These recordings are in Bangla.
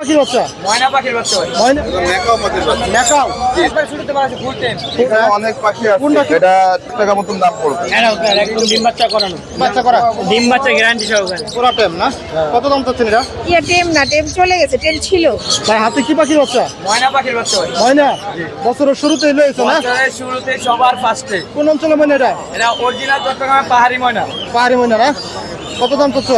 পাখির বাচ্চা? ময়না পাখির বাচ্চা ময়না মেকাও পাখির বাচ্চা। মেকাও একবার শুরুতে মারা আছে ফুল টাইম অনেক পাখি আছে। এটা টাকা মতন দাম পড়বে। একদম ডিম বাচ্চা করানো। বাচ্চা করা? ডিম বাচ্চা গ্যারান্টি সহকারে। পুরা টেম না? কত দাম চাচ্ছেন এটা? ইয়ে টেম না চলে গেছে ছিল। ভাই হাতে কি পাখির বাচ্চা? ময়না পাখির বাচ্চা ময়না? বছরের শুরুতেই লয়েছে না? বছরের শুরুতে সবার ফার্স্টে কোন অঞ্চলে ময়না এটা? এটা অরিজিনাল চট্টগ্রামের পাহাড়ি ময়না। পাহাড়ি ময়না না? কত দাম চাচ্ছ?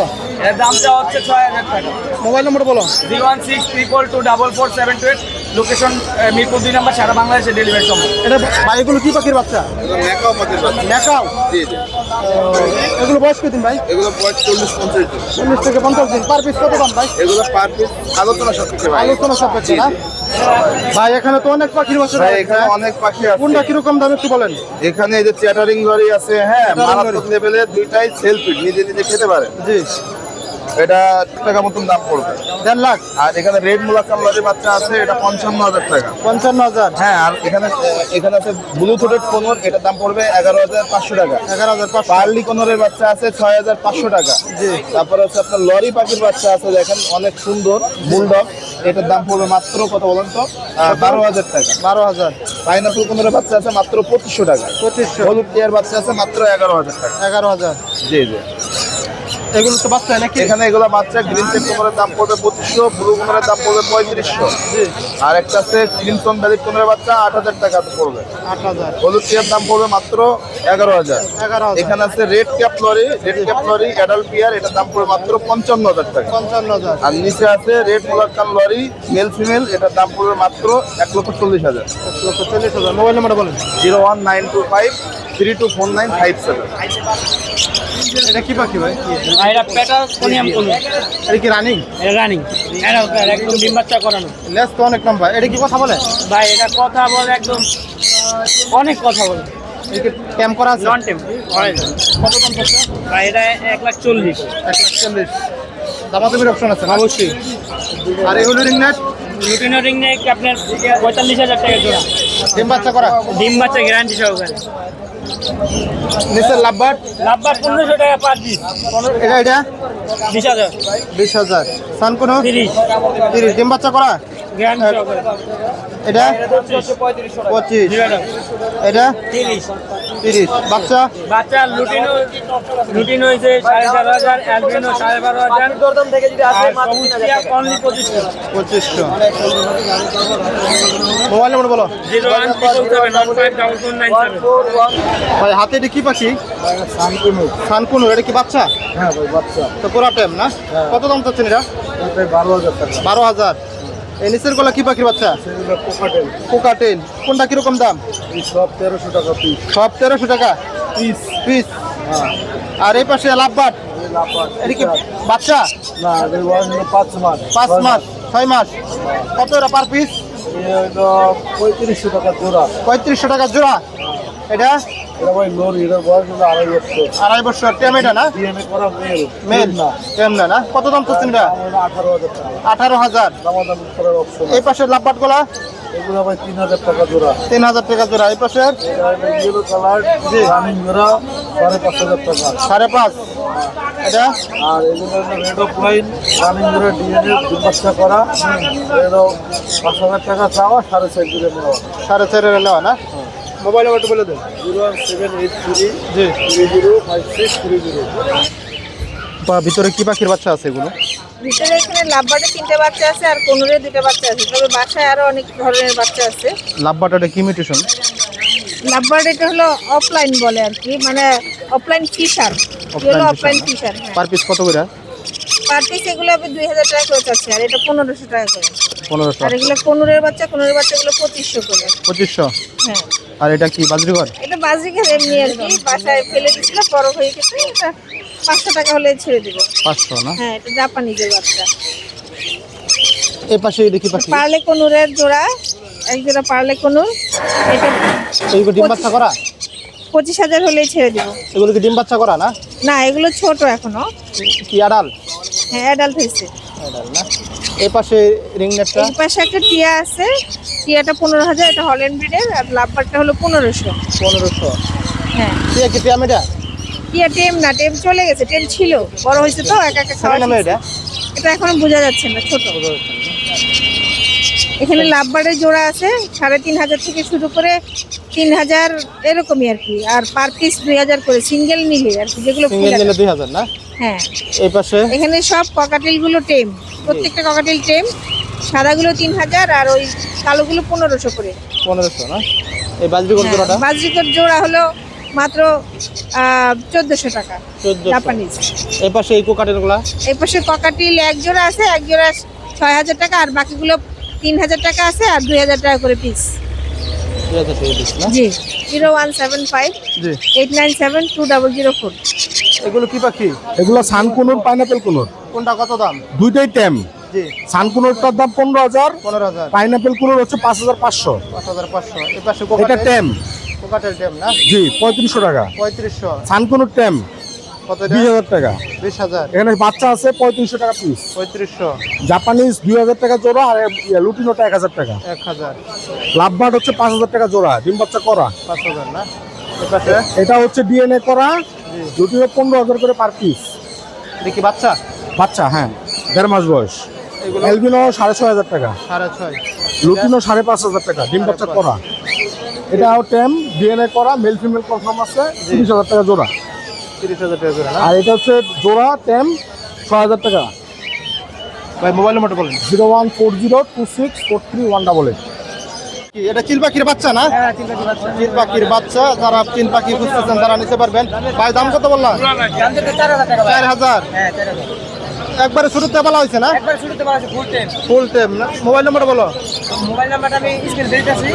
এর দামটা হচ্ছে ছয় হাজার টাকা। মোবাইল নম্বর বলো। Zero one six triple two double four seven two eight location Mirpur দুই নাম্বার সারা বাংলাদেশে ডেলিভারি সম্ভব। এটা ভাই এগুলো কি পাখির বাচ্চা? মেকাও পাখির বাচ্চা মেকাও জি। জি এগুলো বয়স কদিন ভাই? এগুলো বয়স চল্লিশ পঞ্চাশ দিন। চল্লিশ থেকে পঞ্চাশ দিন। পার পিস কত দাম ভাই? এগুলো পার পিস আলোচনা সাপেক্ষে ভাই। আলোচনা সাপেক্ষে না? ভাই এখানে তো অনেক পাখির বাচ্চা ভাই এখানে? অনেক পাখি কোনটা আছে কীরকম দাম একটু বলেন? এখানে এই যে চ্যাটারিং লরি আছে হ্যাঁ মারাত্মক লেভেলের দুইটাই সেলফি নিজে নিজে খেতে পারে। জি। এটা টাকা মতন দাম পড়বে। দেড় লাখ? আর এখানে রেড মুলাকাম লরি বাচ্চা আছে এটা পঞ্চান্ন হাজার টাকা। পঞ্চান্ন হাজার? হ্যাঁ আর এখানে এখানে আছে ব্লুটুথের কোনর এটার দাম পড়বে এগারো হাজার পাঁচশো টাকা। এগারো হাজার পাঁচশো। পার্লি কোনরের বাচ্চা আছে ছয় হাজার পাঁচশো টাকা। জি। তারপরে হচ্ছে আপনার লরি পাখির বাচ্চা আছে দেখেন অনেক সুন্দর বুলডগ এটার দাম পড়বে মাত্র কত বলেন তো? বারো হাজার টাকা। বারো হাজার। পাইনাপল কোনরের বাচ্চা আছে মাত্র পঁচিশশো টাকা। পঁচিশশো। হলুদ টিয়ার বাচ্চা আছে মাত্র এগারো হাজার টাকা। এগারো হাজার। জি জি। এগুলো তো বাচ্চা নাকি? এখানে এগুলো বাচ্চা গ্রিন চেক কোনরের দাম পড়বে পঁচিশশো ব্লু কোনরের দাম পড়বে পঁয়ত্রিশশো। আর একটা আছে ক্রিমসন ভ্যালি কোনরের বাচ্চা আট হাজার টাকা পড়বে। আট হাজার। হলুদ টিয়ার দাম পড়বে মাত্র এগারো হাজার। এগারো হাজার। এখানে আছে red cap lory red cap lory adult pair এটার দাম পড়বে মাত্র পঞ্চান্ন হাজার টাকা। পঞ্চান্ন হাজার। আর নিচে আছে red Moluccan lory male female এটার দাম পড়বে মাত্র এক লক্ষ চল্লিশ হাজার। এক লক্ষ চল্লিশ হাজার। মোবাইল নাম্বার বলেন। Zero one nine two five three two four nine five seven. এটা কি পাখি ভাই? আর এটা পেটা কোনিয়াম কোনি এটা কি রানিং এটা রানিং একদম ডিম বাচ্চা করানো। লেস তো অনেক লম্বা এটা কি কথা বলে? ভাই এটা কথা বলে একদম অনেক কথা বলে। এটা ক্যাম্প করা আছে? নন টেম কত দাম পড়ছে ভাই এটা এক লাখ চল্লিশ। এক লাখ চল্লিশ। দামাদামির অপশন আছে অবশ্যই। আর লুটিনো আপনার পঁয়তাল্লিশ হাজার টাকা জোড়া। ডিম বাচ্চা করা? ডিম বাচ্চা গ্যারান্টি সহকারে। নিচের লাভবাট লাভবাট পনেরোশো টাকা পার পিস এটা এটা? বিশ হাজার। বিশ হাজার। সান কোনো? তিরিশ। তিরিশ। ডিম বাচ্চা করা? এটা? পঁচিশ। এটা? তিরিশ। তিরিশ। বাচ্চা? বাচ্চা লুটিনো লুটিনো হয়েছে সাড়ে চার হাজার অ্যালবিনো সাড়ে বারো হাজার। দরদাম থেকে যদি আসে অনলি পঁচিশশো। পঁচিশশো। মোবাইল নম্বর বলো। ভাই হাতে এটা কি পাখি? সানকুনু। এটা কি বাচ্চা? হ্যাঁ বাচ্চা। তো পুরা টাইম না? কত দাম চাচ্ছেন এটা? বারো হাজার বারো হাজার। এই নিচেরগুলা কি পাখির বাচ্চা? কোকাটেল। কোকাটেল। কোনটা কীরকম দাম? সব তেরোশো টাকা পিস সব তেরোশো টাকা? পিস পিস হ্যাঁ। আর এই পাশে লাভবাট এটা কি বাচ্চা? না পাঁচ মাস। পাঁচ মাস ছয় মাস। কত এরা পার পিস পঁয়ত্রিশশো টাকা জোড়া। পঁয়ত্রিশশো টাকা জোড়া। এটা? এটা ভাই লরি এটার বয়স হলো আড়াই বছর। আড়াই বছর। টেম এটা না? ডিএনএ করা মেল মেল না। টেম না না? কত দাম চাচ্ছেন এটা? আঠারো হাজার টাকা। আঠারো হাজার। দামাদাম করার অপশন এই পাশের লাভবাটগুলা এগুলো ভাই তিন হাজার টাকা জোড়া। তিন হাজার টাকা জোড়া। এই পাশের? ইয়েলো কালার রানিং জোড়া সাড়ে পাঁচ হাজার টাকা। সাড়ে পাঁচ। এটা? আর এগুলো রেড অফ লাইন রানিং জোড়া ডিএনএ বাচ্চা করা। এরও পাঁচ হাজার টাকা চাওয়া সাড়ে চার জোড়া নেওয়া। সাড়ে চারের নেওয়া না? মোবাইল নাম্বারটা বলে দেন। Zero one seven eight three জি। Three zero five six three zero. বা ভিতরে কি পাখির বাচ্চা আছে এগুলো? ভিতরে এখানে লাভবার্ডে তিনটে বাচ্চা আছে আর কোনুরে দুটো বাচ্চা আছে। তবে বাসায় আরও অনেক ধরনের বাচ্চা আছে। লাভবাটাটা কি মিউটেশন? লাভবার্ড এটা হলো অফলাইন বলে আর কি মানে অফলাইন ফিশার এগুলো অফলাইন ফিশার পার পিস কত করে? পার পিস এগুলো দুই হাজার টাকা করে চাচ্ছে আর এটা পনেরোশো টাকা করে। পনেরোশো। আর এগুলো কোনুরের বাচ্চা কোনুরের বাচ্চাগুলো পঁচিশশো করে। পঁচিশশো? হ্যাঁ। আর এটা কি বাজরিঘর এটা বাজরিকার এমনি আর কি বাসায় ফেলে দিছিল বড় হয়ে গেছে এটা পাঁচশো টাকা হলে ছেড়ে দিব। পাঁচশো না? হ্যাঁ এটা জাপানিজের বাচ্চা। এই পাশে কি পাখি। পার্লে কনুরের জোড়া এক জোড়া পার্লে কনুর এটা এইগুলো ডিম বাচ্চা করা? পঁচিশ হাজার হলেই ছেড়ে দিব। এগুলো কি ডিম বাচ্চা করা না? না এগুলো ছোট এখনও। কি আডাল হ্যাঁ অ্যাডাল্ট হয়েছে। আডাল না? এই পাশে রিং নেটটা এই পাশে একটা টিয়া আছে। টিয়াটা পনেরো হাজার এটা হল্যান্ড ব্রিডের আর লাভবারটা হলো পনেরোশো। পনেরোশো। হ্যাঁ। ঠিক আছে টিয়াম এটা? টিয়া টেম না টেম চলে গেছে টেম ছিল। বড় হয়েছে তো একা একা খাওয়া এটা? এটা এখনও বোঝা যাচ্ছে না ছোট। এখানে লাভবারের জোড়া আছে সাড়ে তিন হাজার থেকে শুরু করে তিন হাজার এরকমই আর কি আর পার পিস দুই হাজার করে সিঙ্গেল নিলে আর কি যেগুলো সিঙ্গেল নিলে দুই হাজার না? হ্যাঁ। এই পাশে? এখানে সব ককাটেলগুলো টেম প্রত্যেকটা ককাটেল টেম সাদাগুলো তিন হাজার আর ওই কালোগুলো পনেরোশো করে। পনেরোশো না? এই বাজরি কোন জোড়াটা? হ্যাঁ, বাজরিকর জোড়া হলো মাত্র চোদ্দশো টাকা। জাপানিজ এই পাশে এই কোকাটেরগুলা এই পাশে ককাটিল এক জোড়া আছে এক জোড়া ছয় হাজার টাকা আর বাকিগুলো তিন হাজার টাকা আছে আর দুই হাজার টাকা করে পিস দুই হাজার টাকা পিস না জি জিরো ওয়ান সেভেন ফাইভ জি। Eight nine seven two double zero four. এগুলো কি পাখি? এগুলো সানকুনুর পাইনাপেল কুনুর। কোনটা কত দাম? দুইটাই টেম। জি। সানকুনুরটার দাম পনেরো হাজার পনেরো হাজার। পাইনাপেল কুনুর হচ্ছে পাঁচ হাজার পাঁচশো। পাঁচ হাজার পাঁচশো। এটা টেম না? জি পঁয়ত্রিশশো টাকা। পঁয়ত্রিশশো। সানকুনুর টেম। কত হাজার টাকা। বিশ হাজার। এখানে বাচ্চা আছে পঁয়ত্রিশশো টাকা পিস পঁয়ত্রিশশো। জাপানিজ দুই হাজার টাকা জোড়া আর ইয়ে, লুটিনোটা এক হাজার টাকা। এক হাজার। লাভবার্ড হচ্ছে পাঁচ হাজার টাকা জোড়া ডিম বাচ্চা করা। পাঁচ হাজার না? এটা হচ্ছে ডিএনএ করা লুটিনো পনেরো হাজার করে পার পিস দেখি বাচ্চা? বাচ্চা হ্যাঁ দেড় মাস বয়স। এলবিনো সাড়ে ছয় হাজার টাকা। সাড়ে ছয়। লুটিনো সাড়ে পাঁচ হাজার টাকা ডিম বাচ্চা করা। এটাও টেম ডিএনএ করা মেল ফিমেল কনফার্ম আছে তিরিশ হাজার টাকা জোড়া। আর এটা হচ্ছে জোড়া টেম ছয় হাজার টাকা। ভাই মোবাইল নম্বরটা বলেন। Zero one four zero two six four three one double eight. কি এটা চিল পাখির বাচ্চা না? চিল পাখির বাচ্চা। যারা চিল পাখি খুঁজতেছেন তারা নিতে পারবেন। ভাই দাম কত বললাম? চার হাজার একবারে শুরুতে বলা হয়েছে না? একবার শুরুতে বলা আছে ফুল না? মোবাইল নম্বর বলো। মোবাইল নাম্বারটা আমি স্ক্রিন দিতেছি।